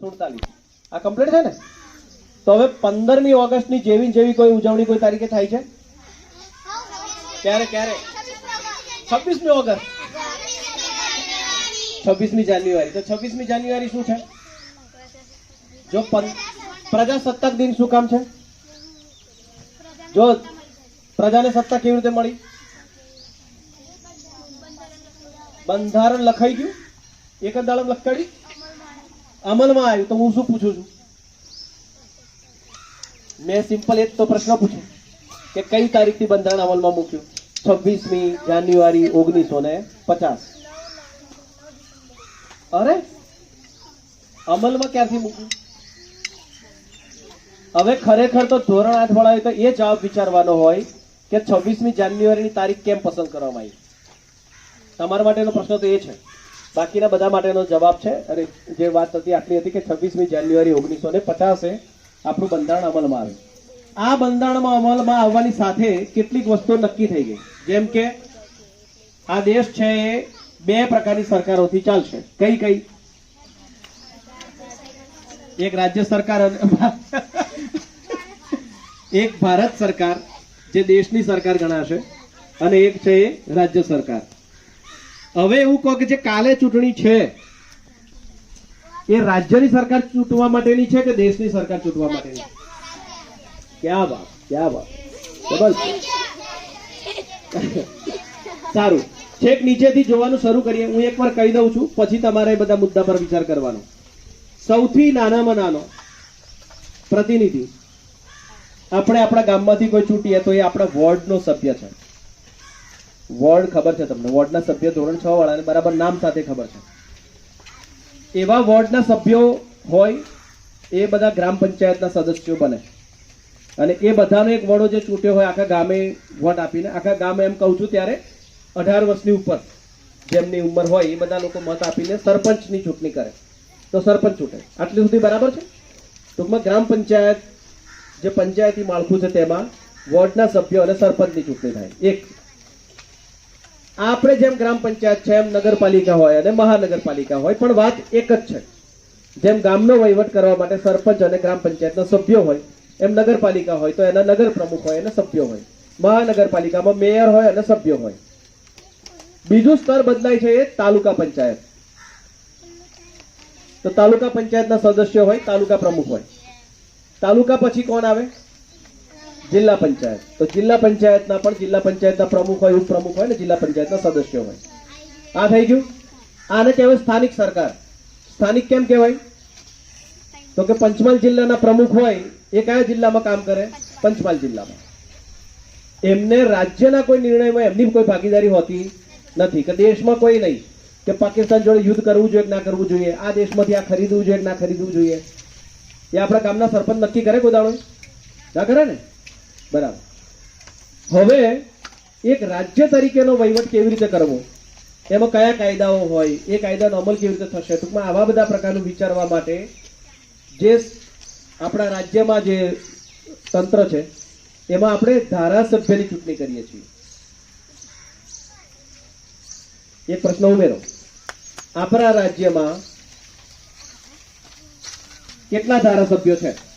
સુડતાલીસ. આ કમ્પ્લીટ છે ને? તો હવે પંદરમી ઓગસ્ટની જેવી જેવી કોઈ ઉજવણી કોઈ તારીખે થાય છે? ક્યારે ક્યારે? છવ્વીસમી ઓગસ્ટ. છવ્વીસમી જાન્યુઆરી. તો છવ્વીસમી જાન્યુઆરી શું છે? જો પ્રજાસત્તાક દિન શું કામ છે? જો પ્રજાને સત્તા કેવી રીતે મળી? બંધારણ લખાઈ ગયું? એક જ દાડમ લખાડી અમલમાં આવ્યું તો હું શું પૂછું છું? મેં સિમ્પલ એક તો પ્રશ્ન પૂછ્યો કે કઈ તારીખથી બંધારણ અમલમાં મૂક્યું? છવ્વીસમી જાન્યુઆરી ઓગણીસો ને પચાસ. અરે, અમલમાં ક્યારથી મૂક્યું? હવે ખરેખર તો ધોરણ આઠ વાળાએ તો એ જવાબ વિચારવાનો હોય કે છવ્વીસમી જાન્યુઆરીની તારીખ કેમ પસંદ કરવામાં આવી? તમારા માટેનો પ્રશ્ન તો એ છે. બાકીના બધા માટેનો જવાબ છે. અને જે વાત હતી આટલી હતી કે છવ્વીસમી જાન્યુઆરી ઓગણીસો ને પચાસે આપણું બંધારણ અમલમાં આવ્યું. આ બંધારણમાં અમલમાં આવવાની સાથે કેટલીક વસ્તુઓ નક્કી થઈ ગઈ. જેમ કે, આ દેશ છે એ બે પ્રકારની સરકારોથી ચાલશે. કઈ કઈ? એક રાજ્ય સરકાર એક ભારત સરકાર, જે દેશની સરકાર ગણાશે, અને એક છે રાજ્ય સરકાર. હવે એવું કહો કે જે કાલે ચૂંટણી છે, એ રાજ્યની સરકાર ચૂંટવા માટેની છે કે દેશની સરકાર ચૂંટવા માટેની? ક્યાં વાત ક્યાં વાત? સારું. છેક નીચેથી જોવાનું શરૂ કરીએ. હું એકવાર કહી દઉં છું, પછી તમારે બધા મુદ્દા પર વિચાર કરવાનો. સૌથી નાનામાં નાનો પ્રતિનિધિ. આપણે આપણા ગામમાંથી કોઈ ચૂંટીએ તો એ આપણા વોર્ડનો સભ્ય છે. વોર્ડ ખબર છે તમને? વોર્ડના સભ્ય ધોરણ છ વાળાને બરાબર નામ સાથે ખબર છે. એવા વોર્ડના સભ્યો હોય, એ બધા ગ્રામ પંચાયતના સદસ્યો બને. અને એ બધાનો એક વડો જે ચૂંટ્યો હોય, આખા ગામે વોટ આપીને, આખા ગામે એમ કહું છું ત્યારે અઢાર વર્ષની ઉપર જેમની ઉંમર હોય, એ બધા લોકો મત આપીને સરપંચની ચૂંટણી કરે. તો સરપંચ ચૂંટે. આટલી સુધી બરાબર છે? ટૂંકમાં ગ્રામ પંચાયત, જે પંચાયતી માળખું છે તેમાં વોર્ડના સભ્યો અને સરપંચની ચૂંટણી થાય. એક. આપણે જેમ ગ્રામ પંચાયત છે, એમ નગરપાલિકા હોય અને મહાનગરપાલિકા હોય, પણ વાત એક જ છે. જેમ ગામનો વહીવટ કરવા માટે સરપંચ અને ગ્રામ પંચાયતના સભ્યો હોય, એમ નગરપાલિકા હોય, તો એના નગર પ્રમુખ હોય અને સભ્યો હોય. મહાનગરપાલિકામાં મેયર હોય અને સભ્યો હોય. બીજું સ્તર બદલાય છે એ તાલુકા પંચાયત. તો તાલુકા પંચાયતના સદસ્યો હોય, તાલુકા પ્રમુખ હોય. તાલુકા પછી કોણ આવે? જિલ્લા પંચાયત. તો જિલ્લા પંચાયતના પણ જિલ્લા પંચાયતના પ્રમુખ હોય, ઉપપ્રમુખ હોય ને જિલ્લા પંચાયતના સદસ્યો હોય. આ થઈ ગયું? આને કહેવાય સ્થાનિક સરકાર. સ્થાનિક કેમ કહેવાય? તો કે પંચમહાલ જિલ્લાના પ્રમુખ હોય, એ કયા જિલ્લામાં કામ કરે? પંચમહાલ જિલ્લામાં. એમને રાજ્યના કોઈ નિર્ણયમાં એમની કોઈ ભાગીદારી હોતી નથી, કે દેશમાં કોઈ નહીં, કે પાકિસ્તાન જોડે યુદ્ધ કરવું જોઈએ કે ના કરવું જોઈએ, આ દેશમાંથી આ ખરીદવું જોઈએ કે ના ખરીદવું જોઈએ. એ આપણા ગામના સરપંચ નક્કી કરે ગોદાળો? ના કરે ને? બરાબર. હવે એક રાજ્ય તરીકેનો વહીવટ કેવી રીતે કરવો? એમાં કયા કાયદાઓ હોય, એ કાયદાનો અમલ કેવી રીતે થશે? ટૂંકમાં આવા બધા પ્રકારનું વિચારવા માટે જે આપણા રાજ્યમાં જે તંત્ર છે, એમાં આપણે ધારાસભ્યની ચૂંટણી કરીએ છીએ. એક પ્રશ્ન ઉમેરો. આપણા રાજ્યમાં કેટલા ધારાસભ્યો છે?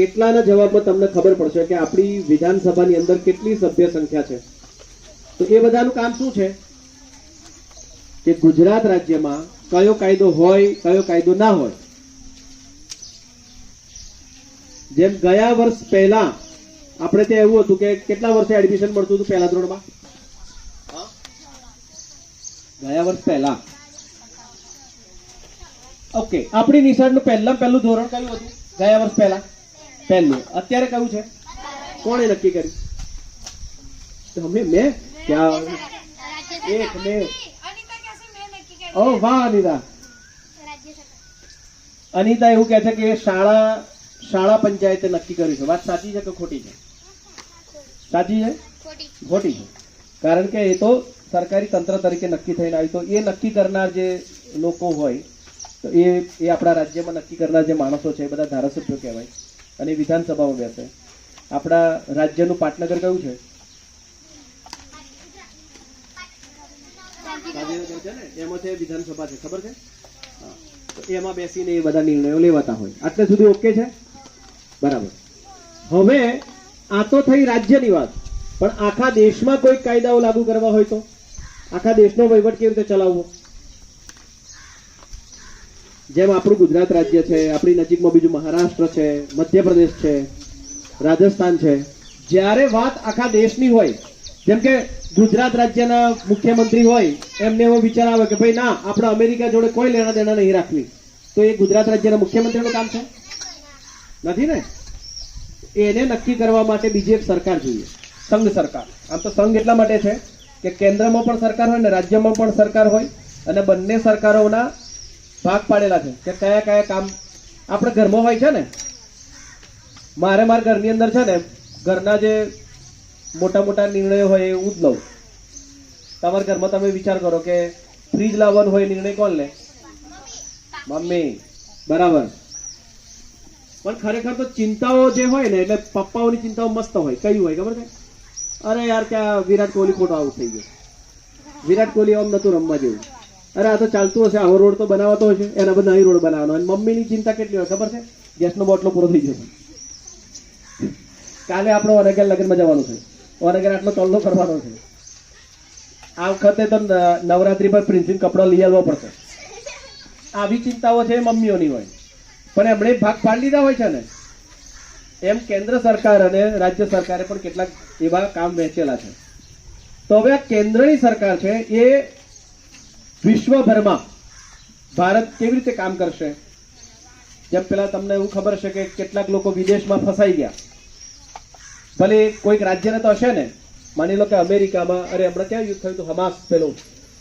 કેટલાના જવાબમાં તમને ખબર પડશે કે આપણી વિધાનસભાની અંદર કેટલી સભ્ય સંખ્યા છે? તો એ બધાનું કામ શું છે? કે ગુજરાત રાજ્યમાં કયો કાયદો હોય, કયો કાયદો ના હોય. જેમ ગયા વર્ષ પહેલા આપણે ત્યાં એવું હતું કે કેટલા વર્ષે એડમિશન મળતું હતું પહેલા ધોરણમાં? ગયા વર્ષ પહેલા. ઓકે આપણી નિશાળનું પહેલા પહેલું ધોરણ કયું હતું? ગયા વર્ષ પહેલા. પહેલું. અત્યારે કયું છે? કોણે નક્કી કર્યું? તમે મેં? ક્યાં? એક મેં ઓ, વાહ, અનિતા. અનિતા એવું કહે છે કે શાળા શાળા પંચાયતે નક્કી કર્યું છે. વાત સાચી છે કે ખોટી છે? સાચી છે? ખોટી છે. કારણ કે એ તો સરકારી તંત્ર તરીકે નક્કી થઈને આવ્યું તો એ નક્કી કરનાર જે લોકો હોય, તો એ એ આપણા રાજ્યમાં નક્કી કરનાર જે માણસો છે, એ બધા ધારાસભ્યો કહેવાય. અને વિધાનસભામાં બેસે. આપણા રાજ્યનું પાટનગર કયું છે? એમાં છે વિધાનસભા છે. ખબર છે? તો એમાં બેસીને એ બધા નિર્ણયો લેવાતા હોય. આટલે સુધી ઓકે છે? બરાબર. હવે આ તો થઈ રાજ્યની વાત. પણ આખા દેશમાં કોઈ કાયદાઓ લાગુ કરવા હોય તો? આખા દેશનો વહીવટ કેવી રીતે ચલાવવો? જેમ આપણું ગુજરાત રાજ્ય છે, આપણી નજીકમાં બીજું મહારાષ્ટ્ર છે, મધ્યપ્રદેશ છે, રાજસ્થાન છે. જ્યારે વાત આખા દેશની હોય, જેમ કે ગુજરાત રાજ્યના મુખ્યમંત્રી હોય, એમને એવો વિચાર આવે કે ભાઈ ના, આપણે અમેરિકા જોડે કોઈ લેણા દેણા નહીં રાખવી. તો એ ગુજરાત રાજ્યના મુખ્યમંત્રીનું કામ છે? નથી ને? એને નક્કી કરવા માટે બીજી એક સરકાર જોઈએ. સંઘ સરકાર. આમ તો સંઘ એટલા માટે છે કે કેન્દ્રમાં પણ સરકાર હોય ને રાજ્યમાં પણ સરકાર હોય અને બંને સરકારોના ભાગ પાડેલા છે કે કયા કયા કામ આપણે ઘરમાં હોય છે ને? મારે મારા ઘરની અંદર છે ને, ઘરના જે મોટા મોટા નિર્ણયો હોય એ હું જ લઉં. તમારા ઘરમાં તમે વિચાર કરો કે ફ્રીજ લાવવાનો હોય નિર્ણય કોણ લે? મમ્મી. બરાબર. પણ ખરેખર તો ચિંતાઓ જે હોય ને, એટલે પપ્પાઓની ચિંતાઓ મસ્ત હોય. કયું હોય, ખબર છે? અરે યાર, ક્યાં વિરાટ કોહલી ખોટો આઉટ થઈ ગયો. વિરાટ કોહલી આમ નતું રમવા જેવું. અરે આ તો ચાલતું હશે, આવો રોડ તો બનાવતો હશે. એના બધા અહીં રોડ બનાવવાનો. અને મમ્મીની ચિંતા કેટલી હોય, ખબર છે? ગેસનો બોટલો પૂરો થઈ જશે. કાલે આપણો ઓરેગેર લગ્નમાં જવાનું છે. ઓનેગર આટલો તલ્લો કરવાનો છે. આ વખતે તો નવરાત્રી પર પ્રિન્સિંગ કપડો લઈ આવવો પડશે. આવી ચિંતાઓ છે મમ્મીઓની હોય. પણ એમણે ભાગ પાડી લીધા હોય છે ને? એમ કેન્દ્ર સરકાર અને રાજ્ય સરકારે પણ કેટલાક એવા કામ વહેંચેલા છે. તો હવે આ કેન્દ્રની સરકાર છે એ વિશ્વભરમાં ભારત કેવી રીતે કામ કરશે? જેમ પેલા તમને એવું ખબર છે કે કેટલાક લોકો વિદેશમાં ફસાઈ ગયા. ભલે કોઈક રાજ્યને તો હશે ને. માની લો કે અમેરિકામાં, અરે હમણાં ક્યાં યુદ્ધ થયું હતું? હમાસ પેલું.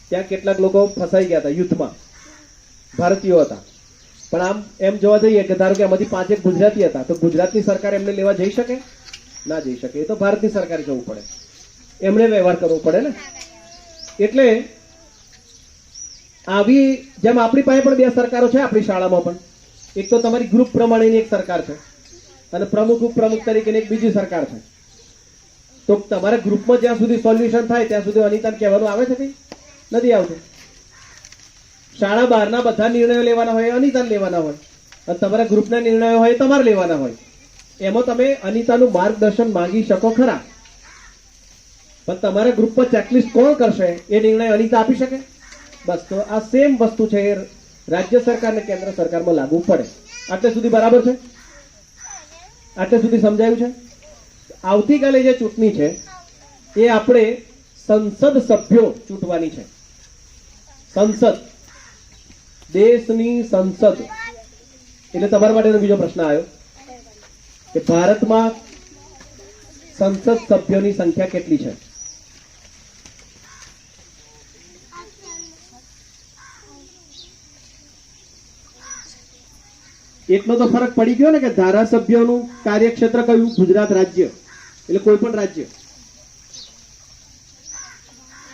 ત્યાં કેટલાક લોકો ફસાઈ ગયા હતા યુદ્ધમાં. ભારતીયો હતા. પણ આમ, એમ જોવા જઈએ કે ધારો કે આમાંથી પાંચેક ગુજરાતી હતા, તો ગુજરાતની સરકાર એમને લેવા જઈ શકે? ના જઈ શકે. એ તો ભારતની સરકારે જવું પડે. એમણે વ્યવહાર કરવો પડે ને. એટલે આવી જેમ આપણી પાસે પણ બે સરકારો છે, આપણી શાળામાં પણ. એક તો તમારી ગ્રુપ પ્રમાણેની એક સરકાર છે. અને પ્રમુખ, ઉપપ્રમુખ તરીકેની એક બીજી સરકાર છે. તો તમારા ગ્રુપમાં જ્યાં સુધી સોલ્યુશન થાય, ત્યાં સુધી અનિતા કહેવાનું આવે છે કંઈ? નથી આવતું. શાળા બહારના બધા નિર્ણયો લેવાના હોય અનિતા લેવાના હોય. અને તમારા ગ્રુપના નિર્ણયો હોય તમારે લેવાના હોય. એમાં તમે અનિતાનું માર્ગદર્શન માંગી શકો ખરા. પણ તમારા ગ્રુપમાં ચેકલિસ્ટ કોણ કરશે? એ નિર્ણય અનિતા આપી શકે? બસ, તો આ સેમ વસ્તુ છે એ રાજ્ય સરકાર અને કેન્દ્ર સરકારમાં લાગુ પડે. આટલે સુધી બરાબર છે? આટલે સુધી સમજાયું છે? આવતીકાલે જે ચૂંટણી છે, એ આપણે સંસદ સભ્યો ચૂંટવાની છે. સંસદ. દેશની સંસદ. એટલે તમારા માટેનો બીજો પ્રશ્ન આવ્યો કે ભારતમાં સંસદ સભ્યોની સંખ્યા કેટલી છે? એટલો તો ફરક પડી ગયો ને કે ધારાસભ્યોનું કાર્યક્ષેત્ર કયું? ગુજરાત રાજ્ય. એટલે કોઈ પણ રાજ્ય.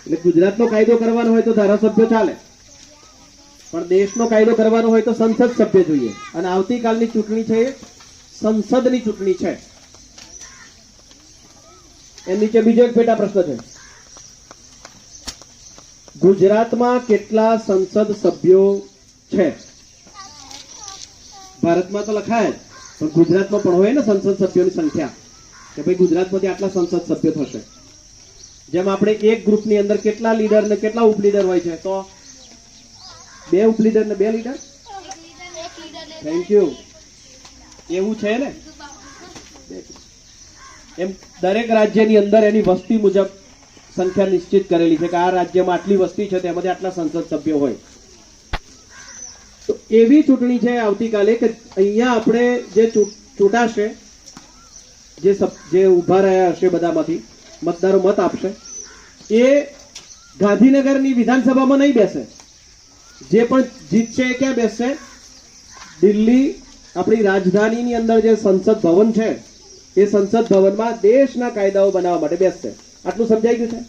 એટલે ગુજરાતનો કાયદો કરવાનો હોય તો ધારાસભ્યો ચાલે. પણ દેશનો કાયદો કરવાનો હોય તો સંસદ સભ્ય જોઈએ. અને આવતીકાલની ચૂંટણી છે સંસદની ચૂંટણી છે. એ નીચે બીજો એક પેટા પ્રશ્ન છે. ગુજરાતમાં કેટલા સંસદ સભ્યો છે? ભારતમાં તો લખાય પણ ગુજરાતમાં પણ હોય ને સંસદ સભ્યોની સંખ્યા, કે ભાઈ ગુજરાતમાંથી આટલા સંસદ સભ્યો થશે. જેમ આપણે એક ગ્રુપની અંદર કેટલા લીડર ને કેટલા ઉપલીડર હોય છે? તો બે ઉપલીડર ને બે લીડર થેન્ક યુ એવું છે ને? એમ દરેક રાજ્યની અંદર એની વસ્તી મુજબ સંખ્યા નિશ્ચિત કરેલી છે કે આ રાજ્યમાં આટલી વસ્તી છે, તેમાંથી આટલા સંસદ સભ્યો હોય. તો એવી ચૂંટણી છે આવતીકાલે કે અહીંયા આપણે જે ચૂંટાશે જે જે ઊભા રહ્યા હશે બધામાંથી મતદારો મત આપશે એ ગાંધીનગરની વિધાનસભામાં નહીં બેસે. જે પણ જીતશે એ ક્યાં બેસશે? દિલ્હી આપણી રાજધાનીની અંદર જે સંસદ ભવન છે એ સંસદ ભવનમાં દેશના કાયદાઓ બનાવવા માટે બેસશે. આટલું સમજાઈ ગયું છે?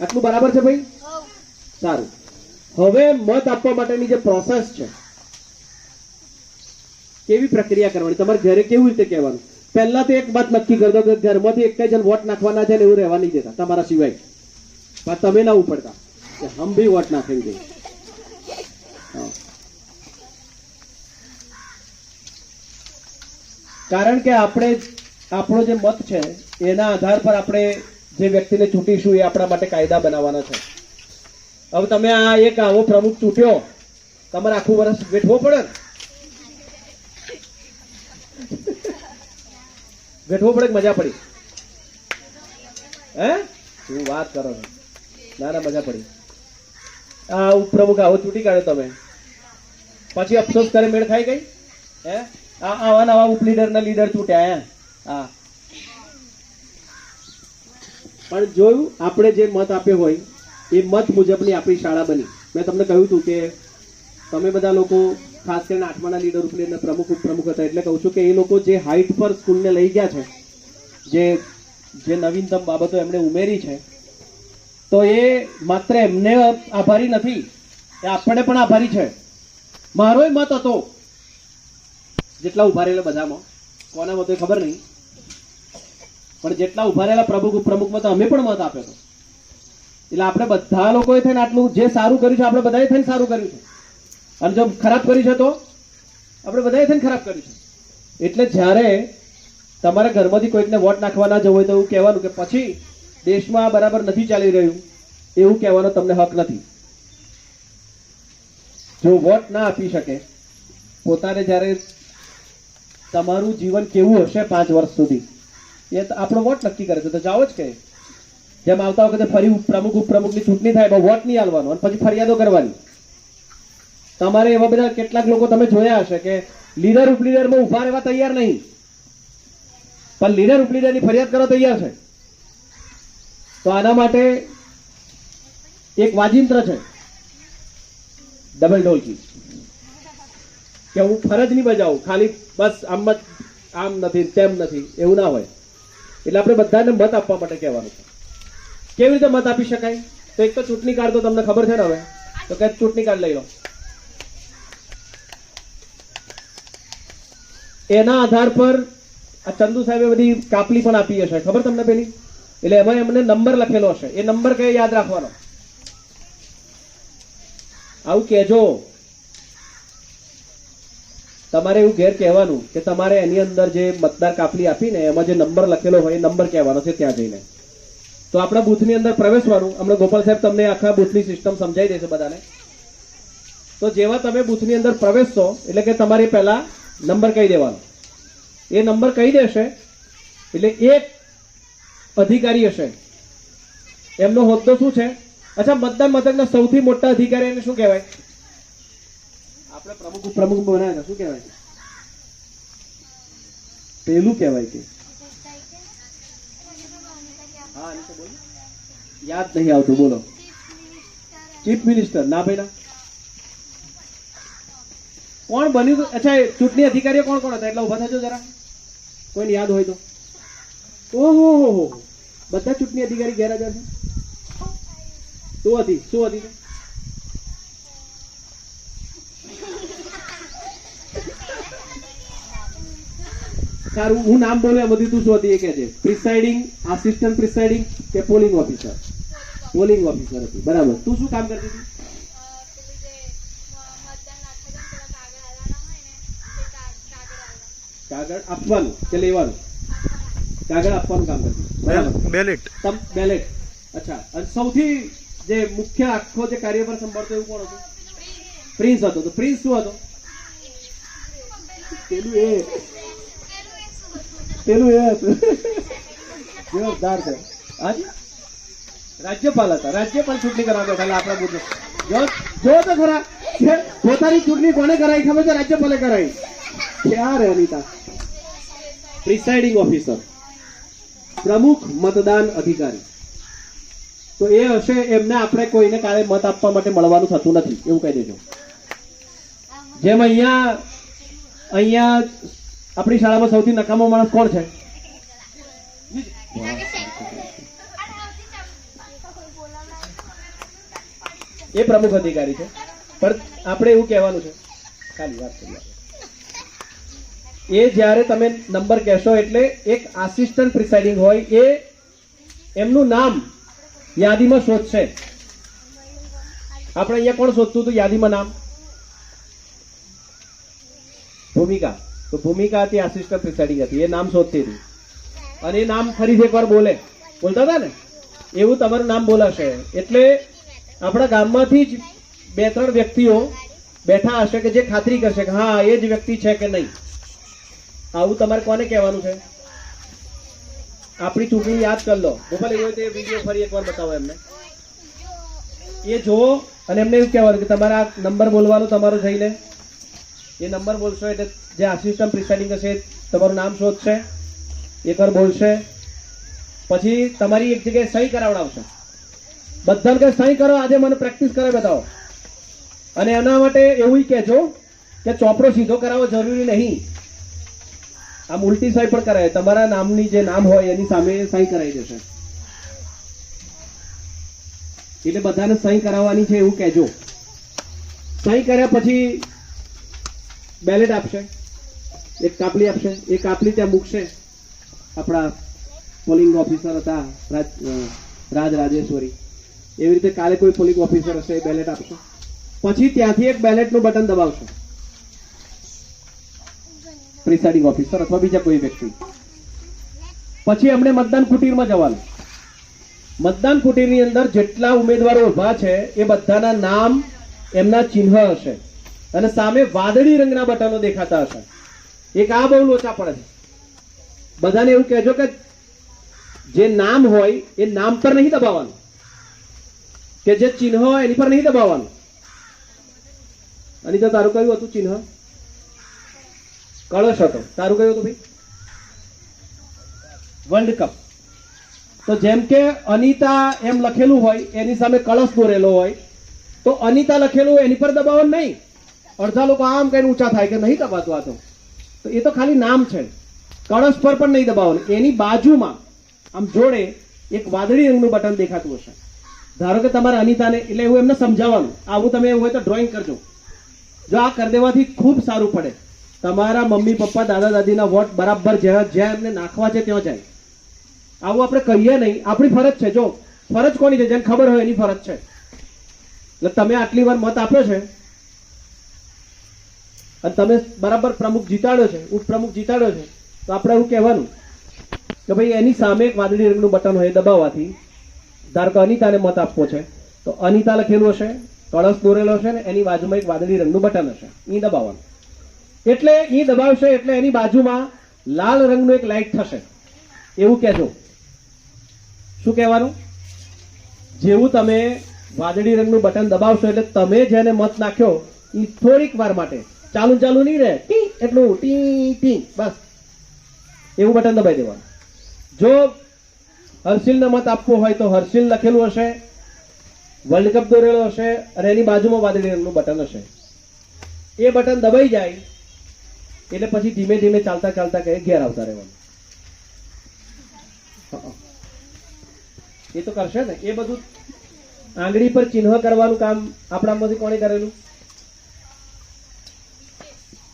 આટલું બરાબર છે ભાઈ? સારું. હવે મત આપવા માટેની જે પ્રોસેસ છે, કેવી પ્રક્રિયા કરવાની? તમારે ઘરે કેવી રીતે કહેવાનું? પહેલા તો એક વાત નક્કી કરતો કે ઘરમાંથી એક જણ વોટ નાખવાના છે ને એવું રહેવા નહીં દેતા, તમારા સિવાય. પણ તમે ના ઉપડતા. કે હમ ભી વોટ નાખી દઈએ કારણ કે આપણે આપણો જે મત છે, એના આધાર પર આપણે જે વ્યક્તિને ચૂંટીશું એ આપણા માટે કાયદા બનાવવાના છે. હવે તમે આ એક આવો પ્રમુખ ચૂંટ્યો. તમારે આખું વર્ષ વેઠવો પડે વેઠવો પડે મજા પડી? હે? શું વાત કરો છો? ના ના, મજા પડી. આ ઉપપ્રમુખ આવો ચૂંટી કાઢ્યો તમે. પછી અફસોસ કરે, મેળ ખાઈ ગઈ? હે? આ આવા નવા ઉપલીડર ના લીડર ચૂંટ્યા હે હા. પણ જોયું, આપણે જે મત આપ્યો હોય એ મત મુજબની આપણી શાળા બની. મેં તમને કહ્યું હતું કે તમે બધા લોકો, ખાસ કરીને આઠમાના લીડર ઉપલીડર પ્રમુખ, ઉપપ્રમુખ હતા, એટલે કહું છું કે એ લોકો જે હાઈટ પર સ્કૂલને લઈ ગયા છે, જે જે નવીનતમ બાબતો એમણે ઉમેરી છે, તો એ માત્ર એમને આભારી નથી, એ આપણે પણ આભારી છે. મારોય મત હતો. જેટલા ઊભા રહેલા બધામાં, કોના મતો ખબર નહીં, પણ જેટલા ઊભા રહેલા પ્રમુખ પ્રમુખમાં તો અમે પણ મત આપ્યો હતો. એટલે આપણે બધા લોકોએ થઈને આટલું જે સારું કર્યું છે, આપણે બધાએ થઈને સારું કર્યું છે. અને જો ખરાબ કર્યું છે તો? આપણે બધાએ થઈને ખરાબ કર્યું છે. એટલે જ્યારે તમારા ઘરમાંથી કોઈકને વોટ નાખવા ના જવું હોય તો એવું કહેવાનું કે પછી દેશમાં બરાબર નથી ચાલી રહ્યું, એવું કહેવાનો તમને હક નથી. જો વોટ ના આપી શકે, પોતાને જ્યારે તમારું જીવન કેવું હશે પાંચ વર્ષ સુધી, એ આપણો વોટ નક્કી કરે છે. તો જાઓ જ કે જેમ આવતા વખતે ફરી પ્રમુખ, ઉપપ્રમુખની ચૂંટણી થાય પણ વોટ નહીં આલવાનો અને પછી ફરિયાદો કરવાની. તમારે એવા બધા કેટલાક લોકો તમે જોયા હશે કે લીડર, ઉપલીડરમાં ઊભા રહેવા તૈયાર નહીં. પણ લીડર, ઉપલીડરની ફરિયાદ કરવા તૈયાર છે. તો આના માટે એક વાજિંત્ર છે. ડબલ ઢોલકી. કે હું ફરજ નહીં બજાવું. ખાલી બસ આમ જ, આમ નથી, તેમ નથી, એવું ના હોય. એટલે આપણે બધાને મત આપવા માટે કહેવાનું છે. કેવી રીતે મત આપી શકાય? તો એક તો ચૂંટણી કાર્ડ તો તમને ખબર છે ને હવે. તો કે ચૂંટણી કાર્ડ લઈ લો. એના આધાર પર આ ચંદુ સાહેબે બધી કાપલી પણ આપી હશે. ખબર તમને પેલી? એટલે એમાં એમને નંબર લખેલો હશે. એ નંબર કઈ યાદ રાખવાનો? આવું કહેજો. તમારે એવું ઘેર કહેવાનું કે તમારે એની અંદર જે મતદાર કાપલી આપીને એમાં જે નંબર લખેલો હોય એ નંબર કહેવાનો છે ત્યાં જઈને. તો આપણા બૂથની અંદર પ્રવેશવાનું. હમણાં ગોપાલ સાહેબ તમને આખા બૂથની સિસ્ટમ સમજાઈ દેશે બધાને. તો જેવા તમે બૂથની અંદર પ્રવેશશો, એટલે કે તમારે પહેલા નંબર કહી દેવાનો. એ નંબર કહી દેશે, એટલે એક અધિકારી હશે. એમનો હોદ્દો શું છે? અચ્છા, મતદાન મથકના સૌથી મોટા અધિકારી એને શું કહેવાય? આપણે પ્રમુખ પ્રમુખ બનાવ્યા શું કહેવાય? પેલું કહેવાય કે યાદ નહીં આવતું, બોલો. ચીફ મિનિસ્ટર, ના ભાઈ કોણ બન્યું અચ્છા ચૂંટણી અધિકારીઓ કોણ કોણ હતા? એટલે ઊભા થજો જરા. કોઈને યાદ હોય તો. ઓહો, હો હો બધા ચૂંટણી અધિકારી ગેરહાજર છે. શું હતી શું હતી સારું હું નામ બોલ્યા બધી તું શું હતી એ કે છે. પ્રિસાઇડિંગ આસિસ્ટન્ટ પ્રિસાઇડિંગ કે પોલિંગ ઓફિસર પોલિંગ ઓફિસર હતી બરાબર. તું શું કામ કરતી હતી? કાગળ આપવાનું કે લેવાનું? કાગળ આપવાનું કામ કરતી બરાબર. બેલેટ તમ બેલેટ અચ્છા. અને સૌથી જે મુખ્ય આખો જે કાર્યભાર સંભાળતો એવું કોણ હતું? પ્રિન્સ હતો. તો પ્રિન્સ શું હતો? પેલું એ. પેલું એ હતું. જોરદાર છે. રાજ્યપાલ હતા. રાજ્યપાલ ચૂંટણી કરાવતા એટલે આપણા મુદ્દે જો તો ખરા. પોતાની ચૂંટણી કોને કરાવી ખબર છે? રાજ્યપાલે કરાવી ક્યાં રહે અનિતા? Presiding officer. પ્રમુખ મતદાન અધિકારી. તો એ હશે, એમને આપણે કોઈને કાલે મત આપવા માટે મળવાનું થતું નથી. એવું કહી દેજો. જેમ અહીંયા અહીંયા આપણી શાળામાં સૌથી નકામો માણસ કોણ છે? એ પ્રમુખ અધિકારી છે. પણ આપણે એવું કહેવાનું છે. ખાલી વાત કરી એ જ્યારે તમે નંબર કહેશો એટલે એક આસિસ્ટન્ટ પ્રિસાઇડિંગ હોય એ એમનું નામ યાદીમાં શોધશે. આપણે અહીંયા કોણ શોધતું હતું? યાદીમાં નામ? ભૂમિકા. તો ભૂમિકા હતી આસિસ્ટન્ટ પ્રિસાઇડિંગ હતી. એ નામ શોધતી હતી. અને એ નામ ફરીથી એકવાર બોલે. બોલતા હતા ને? એવું તમારું નામ બોલાશે. એટલે આપણા ગામમાંથી જ બે ત્રણ વ્યક્તિઓ બેઠા હશે કે જે ખાતરી કરશે કે હા, એ જ વ્યક્તિ છે કે નહીં. આવું તમારે કોને કહેવાનું છે? આપણી ચૂંટણી યાદ કરી લો. ગોપાલ એવું તો વીડિયો ફરી એકવાર બતાવો એમને. એ જુઓ અને એમને એવું કહેવાનું કે તમારા નંબર બોલવાનો તમારો જઈને એ નંબર બોલશો એટલે જે આસિસ્ટન્ટ પ્રિસાઇડિંગ હશે તમારું નામ શોધશે એકવાર બોલશે. પછી તમારી એક જગ્યાએ સહી કરાવડાવશે. બધાને કે સહી કરો, આજે મને પ્રેક્ટિસ કરે બતાવો. અને એના માટે એવું કહેજો કે ચોપડો સીધો કરાવવો જરૂરી નહીં. આમ ઉલટી સહી પણ કરાય. તમારા નામની જે નામ હોય, એની સામે સહી કરાવી દેશે. એટલે બધાને સહી કરાવવાની છે એવું કહેજો. સહી કર્યા પછી બેલેટ આપશે એક કાપલી આપશે એ કાપલી ત્યાં મૂકશે આપણા પોલિંગ ઓફિસર હતા રાજ રાજ રાજેશ્વરી એવી રીતે કાલે કોઈ પોલિંગ ઓફિસર હશે એ બેલેટ આપશે પછી ત્યાંથી એક બેલેટનું બટન દબાવશે પ્રિસાઇડિંગ ઓફિસર અથવા બીજા કોઈ વ્યક્તિ પછી એમણે મતદાન કુટીરમાં જવાનું મતદાન કુટીરની અંદર જેટલા ઉમેદવારો ઊભા છે એ બધાના નામ એમના ચિહ્ન હશે અને સામે વાદળી રંગના બટનો દેખાતા હતા એક આ બહુ લોચા પડે છે. બધાને એવું કહેજો કે જે નામ હોય, એ નામ પર નહીં દબાવવાનું. કે જે ચિહ્ન હોય, એની પર નહીં દબાવવાનું. અનિતા, તારું કયું હતું ચિહ્ન? કળશ હતો. તારું કયું હતું ભાઈ? વર્લ્ડ કપ તો જેમ કે અનિતા એમ લખેલું હોય, એની સામે કળશ દોરેલો હોય, તો અનિતા લખેલું એની પર દબાવવાનું નહીં. અડધા લોકો આમ કઈ ઊંચા થાય કે નહીં દબાતું આ તો. તો એ તો ખાલી નામ છે. કળશ પર પણ નહીં દબાવવાનું. એની બાજુમાં આમ જોડે એક વાદળી રંગનું બટન દેખાતું હશે. ધારો કે તમારે અનિતાને, એટલે એવું એમને સમજાવવાનું. આવું તમે એવું હોય તો ડ્રોઈંગ કરજો. જો આ કરી દેવાથી ખૂબ સારું પડે. તમારા મમ્મી, પપ્પા, દાદા, દાદીના વોટ બરાબર જ્યાં જ્યાં એમને નાખવા છે ત્યાં જાય. આવું આપણે કહીએ નહીં. આપણી ફરજ છે. જો ફરજ કોની છે? જેને ખબર હોય એની ફરજ છે. એટલે તમે આટલી વાર મત આપ્યો છે. અને તમે બરાબર પ્રમુખ જીતાડ્યો છે, ઉપપ્રમુખ જીતાડ્યો છે, તો આપણે એવું કહેવાનું કે ભાઈ એની સામે એક વાદળી રંગનું બટન હોય દબાવવાથી, ધારો કે અનિતાને મત આપવો છે, તો અનિતા લખેલું હશે, કળશ દોરેલો હશે ને એની બાજુમાં એક વાદળી રંગનું બટન હશે એ દબાવવાનું. એટલે એ દબાવશે એટલે એની બાજુમાં લાલ રંગનું એક લાઇટ થશે. એવું કહેજો. શું કહેવાનું? જેવું તમે વાદળી રંગનું બટન દબાવશો એટલે તમે જેને મત નાખ્યો એ થોડીક વાર માટે ચાલુ ચાલુ નહીં રહે. ટી, એટલું ટી ટી, બસ. એવું બટન દબાઈ દેવાનું. જો હર્ષિલને મત આપવો હોય તો હર્ષિલ લખેલું હશે વર્લ્ડ કપ દોરેલો હશે, અને એની બાજુમાં વાદળી રંગનું બટન હશે. એ બટન દબાઈ જાય, એટલે પછી ધીમે ધીમે ચાલતા ચાલતા કહે ઘેર આવતા રહેવાનું. એ તો કરશે ને. એ બધું આંગળી પર ચિહ્ન કરવાનું કામ આપણામાંથી કોણે કરેલું?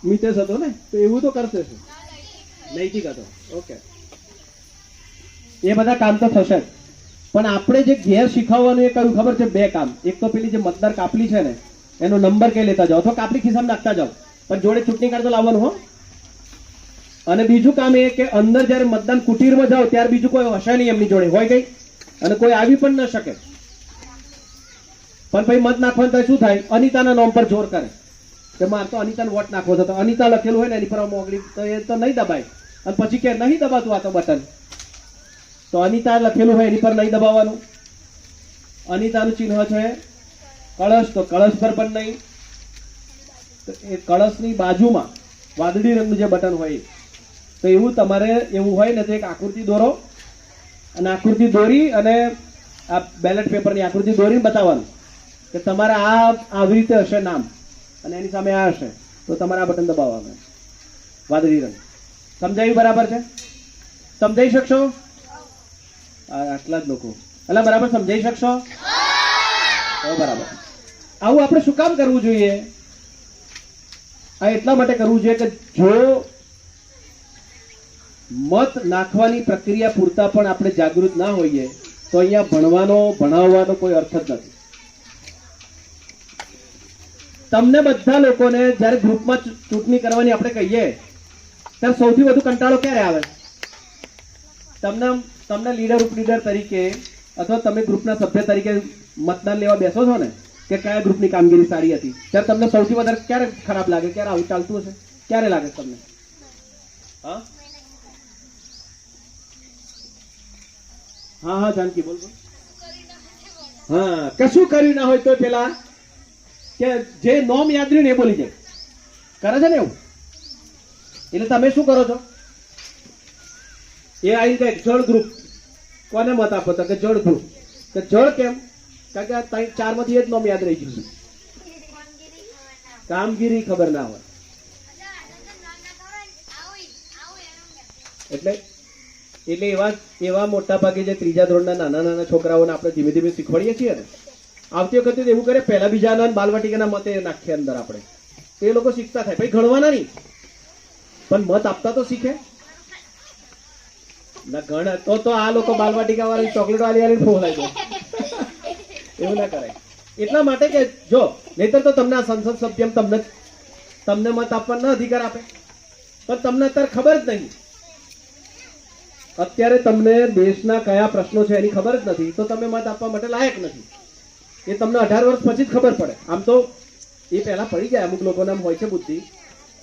મિતેશ હતો ને? તો એવું તો કરશે શું? નૈતિક હતો. ઓકે એ બધા કામ તો થશે જ. પણ આપણે જે ઘેર શીખવવાનું એ કયું ખબર છે? બે કામ. એક તો પેલી જે મતદાર કાપલી છે ને, એનો નંબર કઈ લેતા જાઓ. અથવા કાપલી ખિસ્સામાં નાખતા જાઓ. પણ જોડે ચૂંટણી કાર્ડ તો લાવવાનું હો. અને બીજું કામ એ કે અંદર જ્યારે મતદાન કુટીરમાં જાઓ, ત્યારે બીજું કોઈ હશે નહીં એમની જોડે. હોય કઈ? અને કોઈ આવી પણ ન શકે. પણ ભાઈ મત નાખવાનું શું થાય? અનિતાના નામ પર જોર કરે. કે મારે તો અનિતાને વોટ નાખવો છે. તો અનિતા લખેલું હોય ને એની પર મોગલી તો એ તો નહીં દબાય. અને પછી કે નહીં દબાતું આ તો બટન. તો અનિતા લખેલું હોય એની પર નહીં દબાવવાનું. અનિતાનું ચિહ્ન છે કળશ. તો કળશ પર પણ નહીં. તો એ કળશની બાજુમાં વાદળી રંગનું જે બટન હોય. તો એવું તમારે એવું હોય ને તો એક આકૃતિ દોરો. અને આકૃતિ દોરી અને આ બેલેટ પેપરની આકૃતિ દોરીને બતાવવાનું. કે તમારે આ આવી રીતે હશે નામ. અને એની સામે આ હશે તો તમારે બટન દબાવવાનું વાદળી રંગ સમજાયું બરાબર છે? સમજાઈ શકશો? આટલા જ લોકો. એટલે બરાબર સમજાઈ શકશો? બરાબર. આવું આપણે શું કામ કરવું જોઈએ? આ એટલા માટે કરવું જોઈએ કે જો મત નાખવાની પ્રક્રિયા પૂરતા પણ આપણે જાગૃત ના હોઈએ, તો અહીંયા ભણવાનો, ભણાવવાનો કોઈ અર્થ જ નથી. તમને બધા લોકોને જ્યારે ગ્રુપમાં ચૂંટણી કરવાની આપણે કહીએ, ત્યારે સૌથી વધુ કંટાળો ક્યારે આવે? તમને તમને લીડર ઉપલીડર તરીકે અથવા તમે ગ્રુપના સભ્ય તરીકે મતદાન લેવા બેસો છો ને, કે કયા ગ્રુપની કામગીરી સારી હતી? ત્યારે તમને સૌથી વધારે ક્યારે ખરાબ લાગે? ક્યારે આવું ચાલતું હશે? ક્યારે લાગે તમને? હા? હા હા, જાનકી, બોલ બોલ. હા, કશું કર્યું ના હોય તો પેલા કે જે નોમ યાદ રહ્યું ને એ બોલી જાય કરે છે ને એવું? એટલે તમે શું કરો છો? એ આવીને રીતે જળ ગ્રુપ કોને મત આપો તો કે જળ ગ્રુપ કે જળ કેમ? કારણ કે ત્રણ ચારમાંથી એ જ નોમ યાદ રહી ગયું કામગીરી ખબર ના હોય. એટલે એટલે એવા એવા મોટા ભાગે જે ત્રીજા ધોરણના નાના નાના છોકરાઓને આપણે ધીમે ધીમે શીખવાડીએ છીએ ને આવતી વખતે એવું કરે, પહેલા બીજાના બાલવાટિકાના મતે નાખીએ અંદર આપણે. તો લોકો શીખતા થાય. ભાઈ, ગણવાના નહીં. પણ મત આપતા તો શીખે. ના, ગણ, તો તો આ લોકો બાલવાટિકા વાળી ચોકલેટ વાળી વાળી ફોલાય દે એવું ના કરાય. એટલા માટે કે, જો, નહીતર તો તમને આ સંસદ સભ્ય તમને તમને મત આપવાનો અધિકાર આપે. પણ તમને અત્યારે ખબર જ નહીં. અત્યારે તમને દેશના કયા પ્રશ્નો છે એની ખબર જ નથી. તો તમે મત આપવા માટે લાયક નથી. એ તમને અઢાર વર્ષ પછી જ ખબર પડે. આમ તો એ પહેલા પડી જાય અમુક લોકોને આમ હોય છે બુદ્ધિ,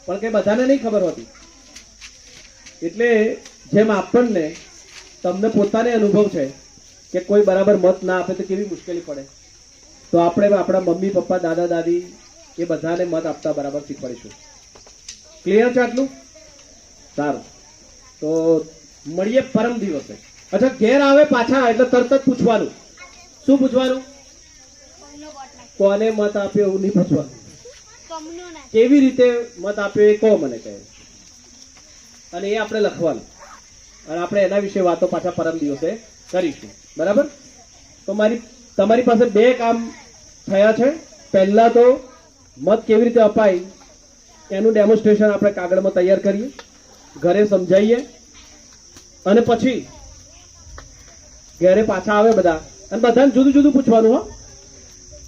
પણ કે બધાને નહીં ખબર હોતી. એટલે જેમ આપણને તમને પોતાને અનુભવ છે કે કોઈ બરાબર મત ના આપે તો કેવી મુશ્કેલી પડે. તો આપણે આપણા મમ્મી, પપ્પા, દાદા, દાદી એ બધાને મત આપતા બરાબર શીખવાડીશું. ક્લિયર છે આટલું? સારું. તો મળીએ પરમ દિવસે. અચ્છા, ઘેર આવે પાછા, એટલે તરત જ પૂછવાનું. શું પૂછવાનું? કોને મત આપ્યો એવું નહીં પૂછવાનું? કેવી રીતે મત આપ્યો એ કહો મને કહે. અને એ આપણે લખવાનું. અને આપણે એના વિશે વાતો પાછા પરમ દિવસે કરીશું. બરાબર? તો મારી, તમારી પાસે બે કામ થયા છે. પહેલા તો મત કેવી રીતે અપાય એનું ડેમોન્સ્ટ્રેશન આપણે કાગળમાં તૈયાર કરીએ, ઘરે સમજાવીએ, અને પછી ઘરે પાછા આવે બધા. અને બધાને જુદું જુદું પૂછવાનું, હો.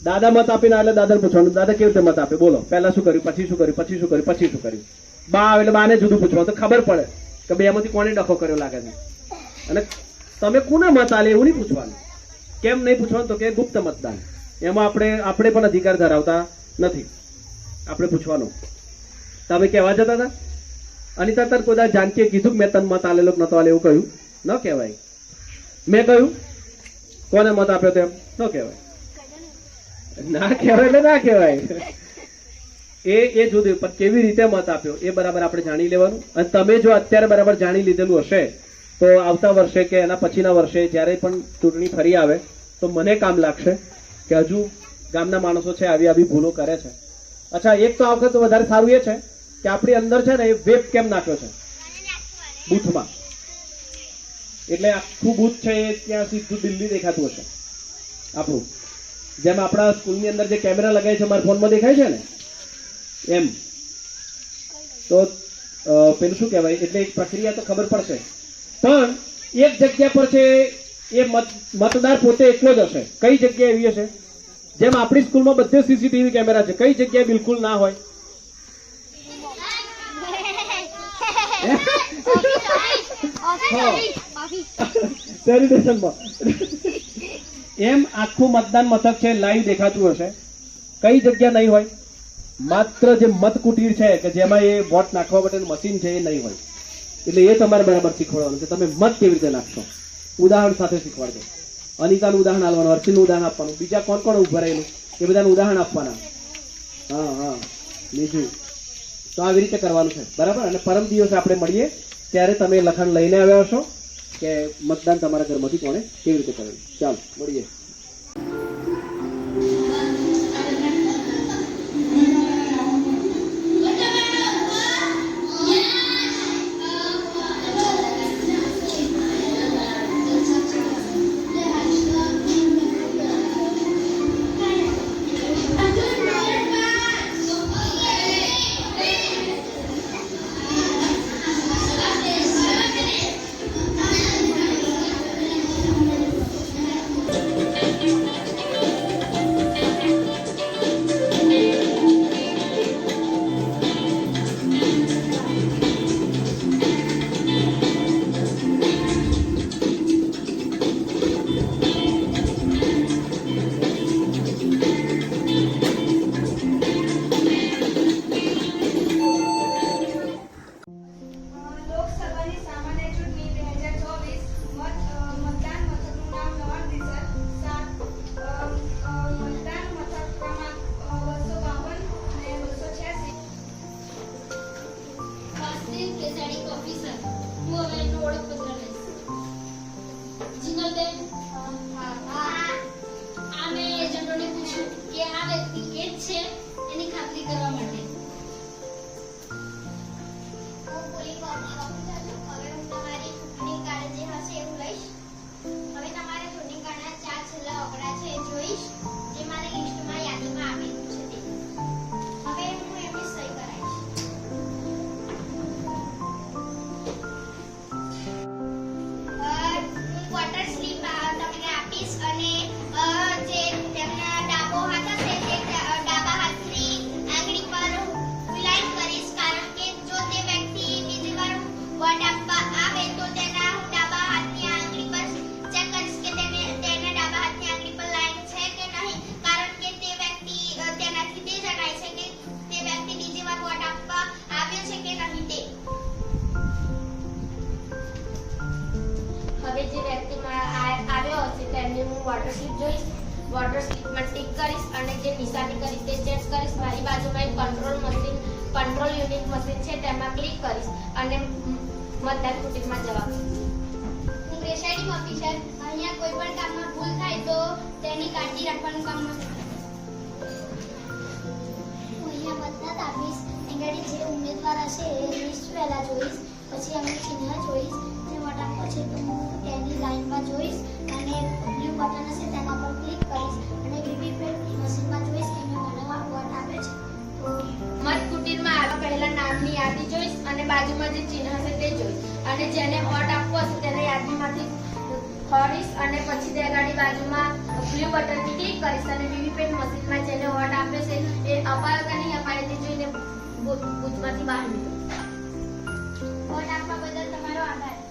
દાદા મત આપીને એટલે દાદાને પૂછવાનું. દાદા કેવી રીતે મત આપે? બોલો. પહેલા શું કર્યું? પછી શું કર્યું? પછી શું કર્યું? પછી શું કર્યું? બા આવે એટલે બાને જુદું પૂછવાનું. તો ખબર પડે કે બે એમાંથી કોને ડખો કર્યો લાગે છે. અને તમે કોને મત આલે એવું નહીં પૂછવાનું. કેમ નહીં પૂછવાનું? તો કે ગુપ્ત મતદાન. એમાં આપણે આપણે પણ અધિકાર ધરાવતા નથી. આપણે પૂછવાનું. તમે કહેવા જતા હતા? અનિતા તર કોઈ જાનકીએ કીધું કે મેં તન મત આલેલો નતો આલે એવું કહ્યું? ન કહેવાય. મેં કહ્યું? કોને મત આપ્યો તેમ? ન કહેવાય. ના કહેવાય એટલે ના કહેવાય. એ એ જુદી, પણ કેવી રીતે મત આપ્યો, એ બરાબર આપણે જાણી લેવાનું. અને તમે જો અત્યારે બરાબર જાણી લીધેલું હશે, તો આવતા વર્ષે કે એના પછીના વર્ષે જ્યારે પણ ચૂંટણી ફરી આવે, તો મને કામ લાગશે કે હજુ ગામના માણસો છે, આવી આવી ભૂલો કરે છે. અચ્છા, એક તો આ વખત વધારે સારું એ છે કે આપણી અંદર છે ને એ વેબ કેમ નાખ્યો છે? બૂથમાં. એટલે આખું બૂથ છે એ ત્યાં સીધું દિલ્હી દેખાતું હશે. આપણું. જેમ આપણા સ્કૂલની અંદર જે કેમેરા લગાય છે મારા ફોનમાં દેખાય છે ને? એમ. તો પેલું શું કહેવાય? એટલે એક પ્રક્રિયા તો ખબર પડશે. પણ એક જગ્યા પર છે એ મત મતદાર પોતે એટલો જ હશે. કઈ જગ્યા એવી હશે? જેમ આપણી સ્કૂલમાં બધે સીસીટીવી કેમેરા છે. કઈ જગ્યાએ બિલકુલ ના હોય? સેનિટેશનમાં એમ આખું મતદાન મથક છે લાઈવ દેખાતું હશે. કઈ જગ્યા નહીં હોય. માત્ર જે મત કુટીર છે કે જેમાં એ વોટ નાખવા માટેનું મશીન છે એ નહીં હોય. એટલે એ તમારે બરાબર શીખવાડવાનું કે તમે મત કેવી રીતે નાખશો? ઉદાહરણ સાથે શીખવાડજો. અનિતાનું ઉદાહરણ આપવાનું હર્ષિલનું ઉદાહરણ આપવાનું. બીજા કોણ કોણ ઊભા રહેલું? એ બધાનું ઉદાહરણ આપવાના. હા હા. બીજું. તો આવી રીતે કરવાનું છે. બરાબર? અને પરમ દિવસે આપણે મળીએ. ત્યારે તમે લખાણ લઈને આવ્યા હશો. કે મતદાન તમારા ઘરમાંથી કોણે કેવી રીતે કરેલું? ચાલો મળીએ. Control machine control unit machine છે, તેમાં ક્લિક કરીશ અને મતદાર મતદાન કુટીરમાં જવા હું પ્રેસાઇડિંગ ઓફિસર અહીંયા કોઈ પણ કામમાં ભૂલ થાય તો તેની કાળજી રાખવાનું કામ હું અહીંયા મતદાન આપીશ. આગળ જે ઉમેદવાર હશે એ લિસ્ટ પહેલાં જોઈશ, પછી એમનું ચિહ્ન જોઈશ, જે વટાકો છે તો હું તેની લાઈનમાં જોઈશ અને બ્લુ બટન હશે તેના પર ક્લિક કરીશ. યાદી જોઈશ અને બાજુમાં જે ચિહ્ન હશે તે જોઈશ. અને જેને વોટ આપવો હશે તેને યાદીમાંથી ખોરીશ અને પછી તે ગાડી બાજુમાં બ્લુ બટનથી ક્લિક કરીશ અને વીવીપેટ મશીનમાં જેને હોટ આપ્યો છે એ અપાયો કે નહીં અપાયો તે જોઈને બૂથમાંથી બહાર નીકળો. વોટ આપવા બદલ તમારો આભાર.